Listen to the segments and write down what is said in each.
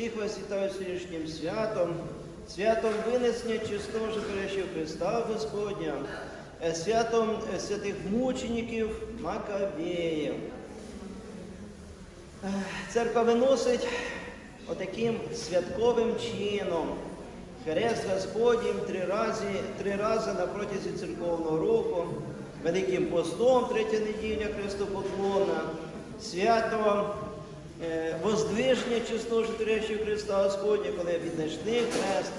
Всіх вас вітаю сьогоднішнім святом, святом винесення чесного життя Христа Господня, е, святом е, святих мучеників Макавеїв. Е, Церква виносить отаким святковим чином. Хрест Господнім три рази, три рази на протязі церковного року, Великим постом, третя неділя Христопоклона, свято е, воздвиження чесного життя Христа Господня, коли віднайшли хрест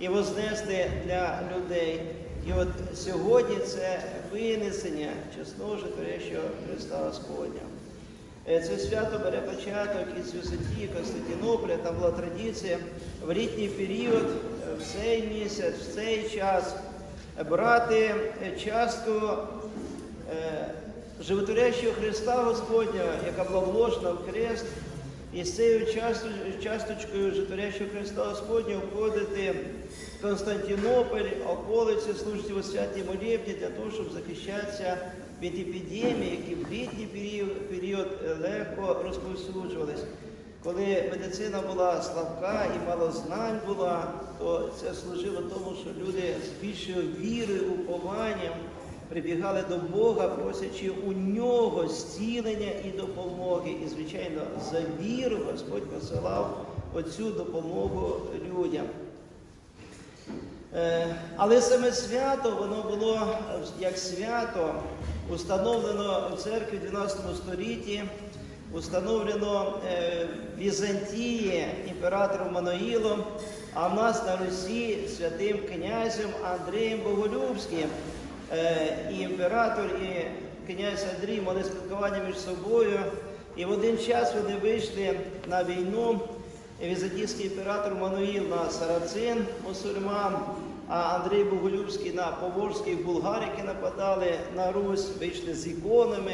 і вознесли для людей. І от сьогодні це винесення чесного життя Христа Господня. Е, Це свято бере початок із висоті Константинополя. Там була традиція в літній період, е, в цей місяць, в цей час е, брати е, частку е, животворящого Христа Господня, яка була вложена в хрест, і з цією часто- часточкою животворящого Христа Господня входити в Константинополь, околиці, служити у святій молебні для того, щоб захищатися від епідемії, які в літній період, е, легко розповсюджувались. Коли медицина була слабка і мало знань була, то це служило тому, що люди з більшою вірою, упованням прибігали до Бога, просячи у нього зцілення і допомоги. І, звичайно, за віру Господь посилав оцю допомогу людям. Е, Але саме свято, воно було як свято, установлено в церкві в 12 столітті, установлено е, в Візантії імператором Маноїлом, а в нас на Русі святим князем Андрієм Боголюбським. Е, І імператор, і князь Андрій мали спілкування між собою. І в один час вони вийшли на війну. Візантійський імператор Мануїл на Сарацин, мусульман, а Андрій Боголюбський на поволжських булгар, які нападали на Русь, вийшли з іконами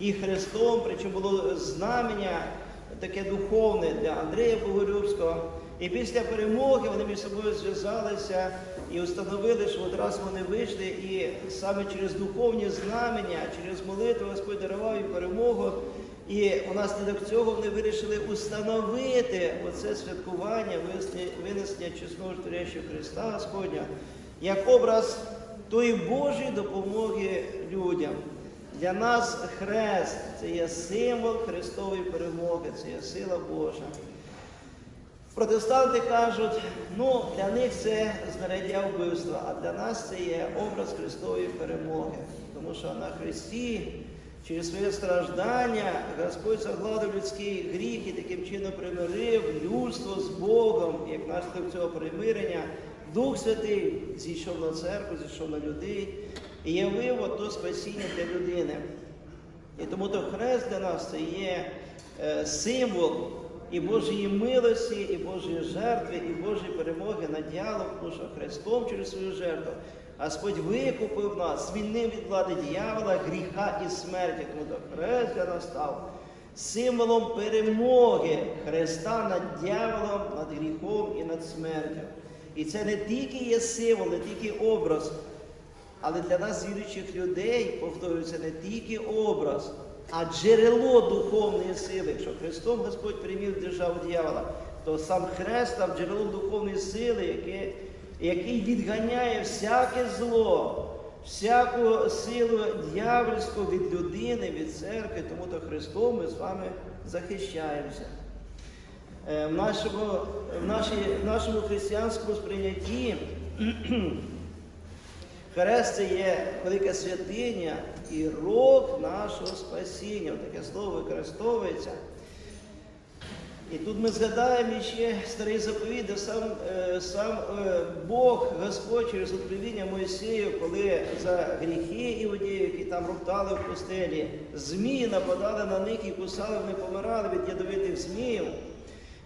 і Христом, причому було знамення таке духовне для Андрія Боголюбського. І після перемоги вони між собою зв'язалися і установили, що от раз вони вийшли, і саме через духовні знамення, через молитву Господь дарував їм перемогу. І унаслідок цього вони вирішили установити оце святкування винесення- чесного життя Христа Господня як образ тої Божої допомоги людям. Для нас хрест це є символ Христової перемоги, це є сила Божа. Протестанти кажуть, ну для них це знаряддя вбивства, а для нас це є образ Христової перемоги. Тому що на Христі через своє страждання Господь загладив людський гріх і таким чином примирив людство з Богом, як наслідок цього примирення. Дух Святий зійшов на церкву, зійшов на людей і явив ото спасіння для людини. І тому то хрест для нас це є е, символ і Божої милості, і Божої жертви, і Божої перемоги на діалог, тому що Христом через свою жертву Господь викупив нас, звільнив від влади дьявола, гріха і смерті. Тому то хрест для нас став символом перемоги Христа над дьяволом, над гріхом і над смертю. І це не тільки є символ, не тільки образ, але для нас, віруючих людей, повторюється, не тільки образ, а джерело духовної сили. Якщо Христом Господь приймів державу дьявола, то сам Хрест став джерелом духовної сили, яке, який відганяє всяке зло, всяку силу дьявольську від людини, від церкви, тому то Христом ми з вами захищаємося. Е, В нашому, в, нашій, в нашому християнському сприйнятті Хрест це є велика святиня і рок нашого спасіння. Таке слово використовується. І тут ми згадаємо ще старий заповідь, сам, е, сам е, Бог, Господь через откровіння Моїсею, коли за гріхи іудеїв, які там роптали в пустелі, змії нападали на них і кусали, вони помирали від ядовитих зміїв.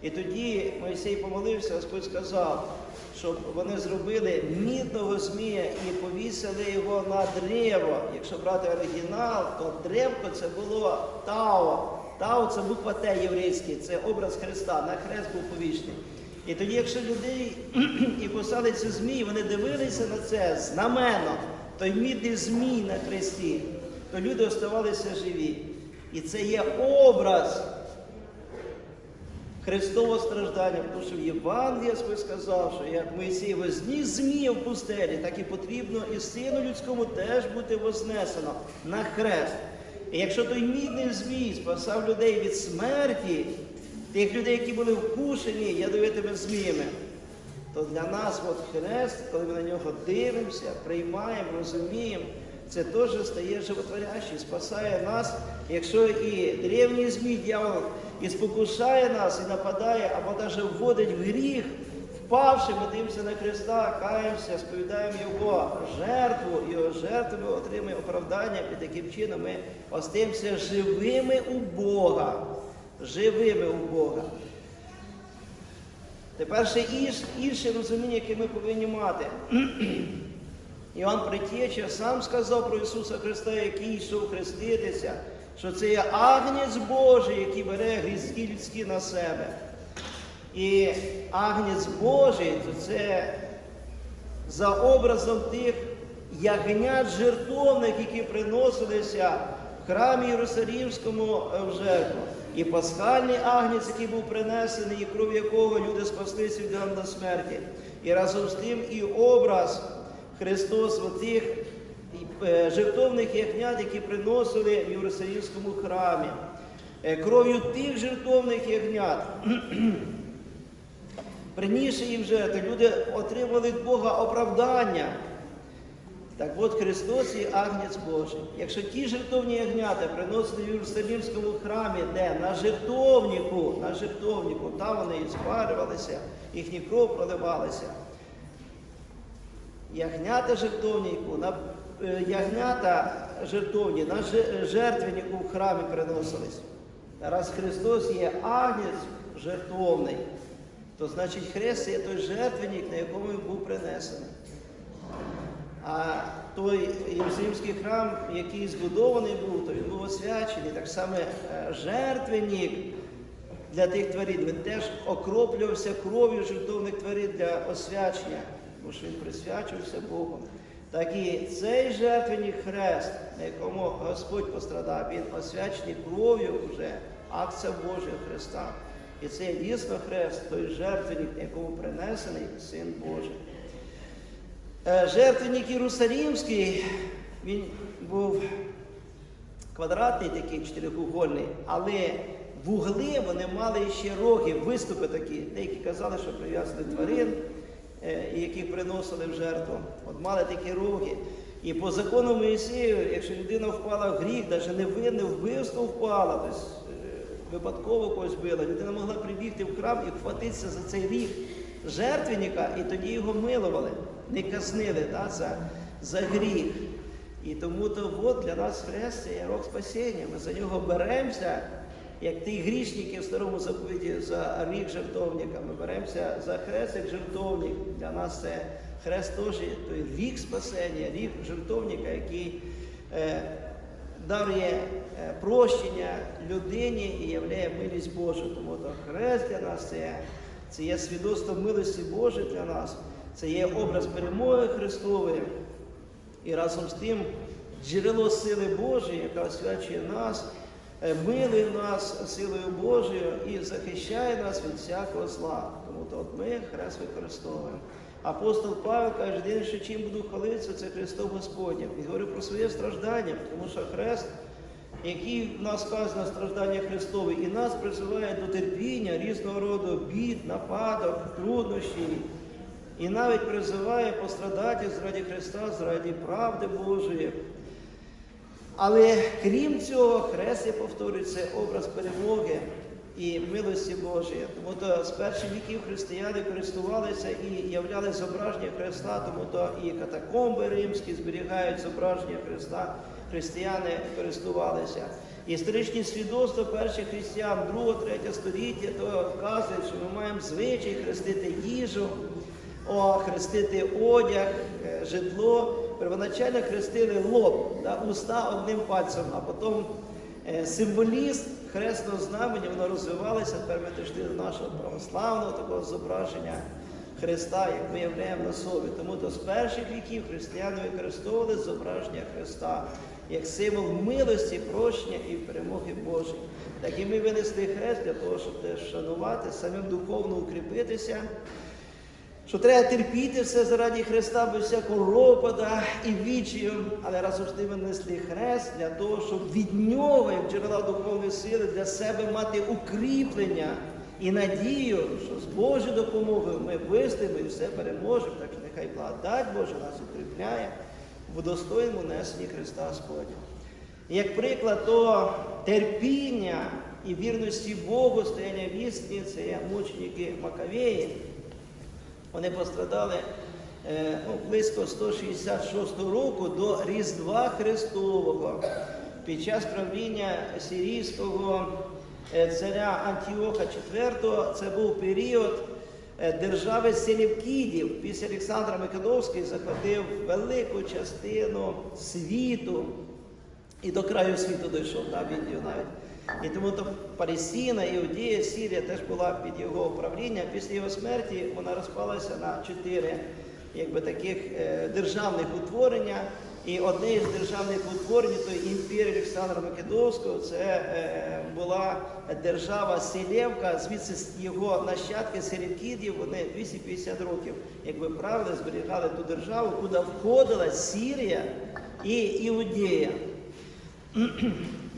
І тоді Мойсей помолився, Господь сказав, щоб вони зробили мідного змія і повісили його на древо. Якщо брати оригінал, то древко це було Тао. Тао це буква Т єврейський, це образ Христа, на хрест був повішений. І тоді, якщо людей і кусали ці змії, вони дивилися на це знамено, той мідний змій на хресті, то люди оставалися живі. І це є образ Христового страждання, тому що в Євангелії сказав, що як Моїсій возніс змія в пустелі, так і потрібно і сину людському теж бути вознесено на хрест. І якщо той мідний змій спасав людей від смерті, тих людей, які були вкушені ядовитими зміями, то для нас от хрест, коли ми на нього дивимося, приймаємо, розуміємо, це теж стає животворящий, спасає нас, якщо і древній змій дьявол і спокушає нас, і нападає, або навіть вводить в гріх, впавши, ми дивимося на Христа, каємося, сповідаємо Його жертву, Його жертву ми оправдання, і таким чином ми остаємося живими у Бога. Живими у Бога. Тепер ще інш, інше розуміння, яке ми повинні мати. Іоанн Притєча сам сказав про Ісуса Христа, який йшов хреститися, що це є агнець Божий, який бере грізки людські на себе. І агнець Божий, то це за образом тих ягнят жертовних, які приносилися в храмі Єрусалімському е, в жертву. І пасхальний агнець, який був принесений, і кров якого люди спаслися від ангела смерті. І разом з тим і образ Христос отих е, жертовних ягнят, які приносили в Єрусалімському храмі. Е, Кров'ю тих жертовних ягнят Принісши їм жертви, люди отримали від Бога оправдання. Так от Христос є агнець Божий. Якщо ті жертовні ягнята приносили в Єрусалімському храмі, де на жертовнику, на жертовнику, там вони і спарювалися, їхні кров проливалася. Ягнята жертовнику, е, ягнята жертовні на же- жертвеннику в храмі приносились. Раз Христос є агнець жертовний, то значить хрест є той жертвенник, на якому він був принесений. А той Єрусалимський храм, який збудований був, то він був освячений. Так само е, жертвенник для тих тварин, він теж окроплювався кров'ю жертовних тварин для освячення, тому що він присвячувався Богу. Так і цей жертвенник хрест, на якому Господь пострадав, він освячений кров'ю вже акція Божого Христа. І це дійсно хрест, той жертвенник, якому принесений Син Божий. Е, Жертвенник Єрусалімський, він був квадратний такий, чотирикугольний, але вугли вони мали ще роги, виступи такі. Деякі казали, що прив'язали тварин, е, яких приносили в жертву. От мали такі роги. І по закону Моїсею, якщо людина впала в гріх, навіть невинне вбивство впала, тобто е, випадково когось била, людина могла прибігти в храм і вхватитися за цей ріг жертвенника, і тоді його милували, не казнили да, за, за гріх. І тому то от для нас хрест це є рок спасіння. Ми за нього беремося, як ті грішники в старому заповіді за рік жертовника. Ми беремося за хрест як жертовник. Для нас це хрест теж той рік спасення, рік жертовника, який е, дарує е, прощення людині і являє милість Божу. Тому то хрест для нас це, це є свідоцтво милості Божої для нас, це є образ перемоги Христової. І разом з тим джерело сили Божої, яка освячує нас, е, милує нас силою Божою і захищає нас від всякого зла. Тому то от ми хрест використовуємо. Апостол Павел каже, єдине, що чим буду хвалитися, це Христом Господнім. Він говорив про своє страждання, тому що хрест, який в нас сказано страждання Христове, і нас призиває до терпіння різного роду бід, нападок, труднощів. І навіть призиває пострадати заради Христа, заради правди Божої. Але крім цього, хрест, я повторюю, це образ перемоги і милості Божої. Тому то з перших віків християни користувалися і являли зображення Христа, тому то і катакомби римські зберігають зображення Христа, християни користувалися. Історичні свідоцтва перших християн 2-3 століття то вказують, що ми маємо звичай хрестити їжу, о, хрестити одяг, е, житло. Первоначально хрестили лоб, да, уста одним пальцем, а потім е, символізм хресного знамення, воно розвивалося. Тепер ми дійшли до нашого православного такого зображення Христа, як ми являємо на собі. Тому то з перших віків християни використовували зображення Христа як символ милості, прощення і перемоги Божої. Так і ми винесли хрест для того, щоб теж шанувати, самим духовно укріпитися. Що треба терпіти все заради Христа без всякого ропота і вічію, але разом з тим несли хрест для того, щоб від нього, як джерела духовної сили, для себе мати укріплення і надію, що з Божою допомогою ми вистоїмо і все переможемо. Так що нехай благодать Божа нас укріпляє в достойному несенні Христа Господня. Як приклад, то терпіння і вірності Богу, стояння в істині, це мученики Макавеї. Вони пострадали е, ну, близько 166 року до Різдва Христового під час правління сирійського е, царя Антіоха IV. Це був період е, держави Селівкідів. Після Олександра Македонський захватив велику частину світу і до краю світу дійшов, да, навіть. І тому то Палестина, Іудея, Сірія теж була під його управлінням. Після його смерті вона розпалася на чотири якби, таких е, державних утворення. І одне із державних утворень, то імперія Олександра Македонського, це е, була держава Селевка, звідси його нащадки Селевкідів, вони 250 років, якби правили, зберігали ту державу, куди входила Сірія і Іудея.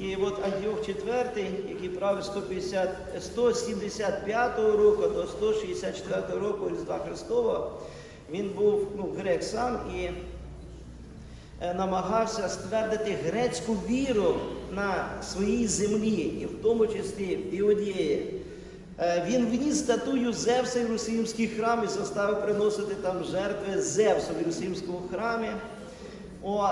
І от Антіох IV, який правив 150, 175 року до 164 року Різдва Христова, він був ну, грек сам і е, намагався ствердити грецьку віру на своїй землі, і в тому числі в Іудеї. Е, Він вніс статую Зевса в Єрусалимський храм і заставив приносити там жертви Зевсу в Єрусалимському храмі.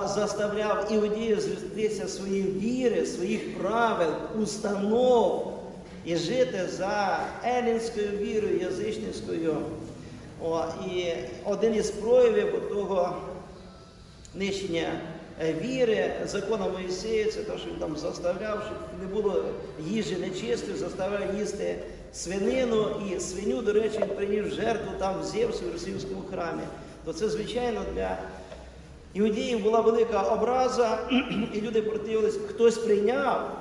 Заставляв іудеїв зроститися своєї віри, своїх правил, установ і жити за елінською вірою, язичницькою. О, і один із проявів того нищення е, віри, закону Моїсея, це те, що він там заставляв, щоб не було їжі нечистої, заставляв їсти свинину і свиню, до речі, він приніс жертву там в Зевсу, в Єрусалимському храмі. То це, звичайно, для Іудеїв була велика образа, і люди противились. Хтось прийняв,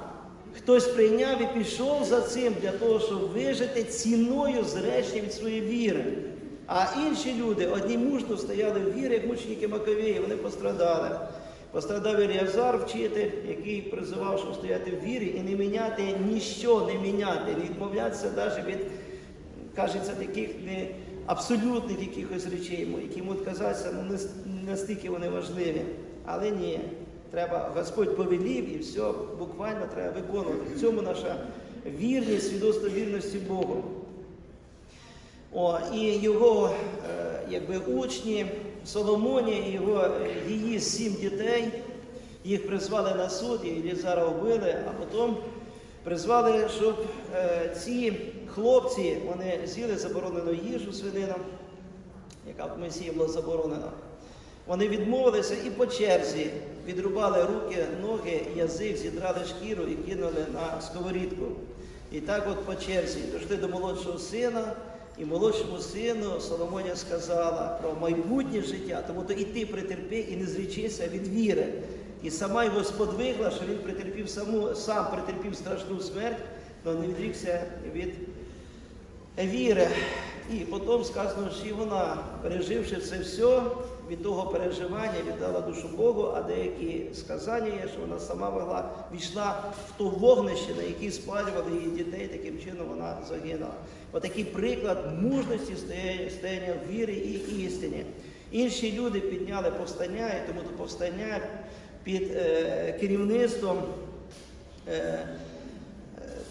хтось прийняв і пішов за цим для того, щоб вижити ціною зречення від своєї віри. А інші люди, одні мужно стояли в вірі, як мученики Маковії, вони пострадали. Пострадав Іліазар, вчитель, який призивав, щоб стояти в вірі і не міняти ніщо, не міняти, не відмовлятися навіть від, кажеться, таких не абсолютних якихось речей, які можуть казатися, ну не настільки вони важливі. Але ні, треба, Господь повелів і все буквально треба виконувати. В цьому наша вірність, свідоцтво вірності Богу. О, і його е, якби, учні, Соломоні, його, е, її сім дітей, їх призвали на суд, і Лізара вбили, а потім призвали, щоб е, ці хлопці вони з'їли заборонену їжу свинину, яка в Месії була заборонена. Вони відмовилися і по черзі відрубали руки, ноги, язик, зідрали шкіру і кинули на сковорідку. І так от по черзі дійшли до молодшого сина, і молодшому сину Соломоня сказала про майбутнє життя, тому то і ти претерпи і не зрічися від віри. І сама його сподвигла, що він претерпів саму, сам претерпів страшну смерть, але не відрікся від віри. І потім сказано, що і вона, переживши це все, від того переживання віддала душу Богу, а деякі сказання є, що вона сама могла війшла в то вогнище, на яке спалювали її дітей, таким чином вона загинула. Отакий приклад мужності стояння, стояння в вірі і істині. Інші люди підняли повстання, і тому то повстання під е, керівництвом. Е, е,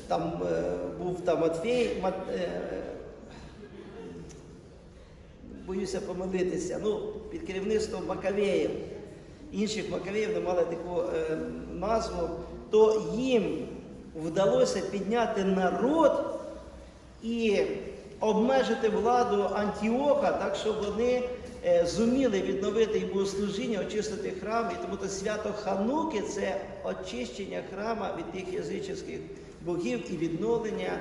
там е, був там Матфей, Мат, е, боюся помилитися, ну, під керівництвом Макавеїв, інших Макавеїв не мали таку е, назву, то їм вдалося підняти народ і обмежити владу Антіоха, так щоб вони е, зуміли відновити і богослужіння, очистити храм. І тому то свято Хануки це очищення храма від тих язичних богів і відновлення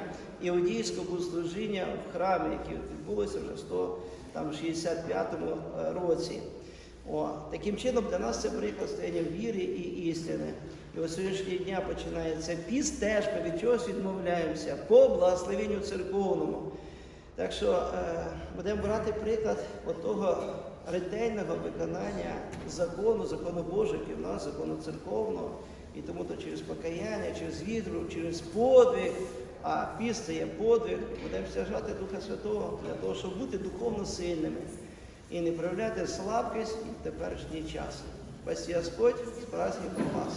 іудійського богослужіння в храмі, яке відбулося вже 165 році. О, таким чином для нас це приклад стояння віри і істини. І ось сьогоднішнього дня починається піст, теж ми від чогось відмовляємося по благословенню церковному. Так що е, будемо брати приклад того ретельного виконання закону, закону Божих і в нас, закону церковного. І тому то через покаяння, через віру, через подвиг, а піст є подвиг, будемо стяжати Духа Святого для того, щоб бути духовно сильними і не проявляти слабкість в теперішній час. Спасі Господь, з вас.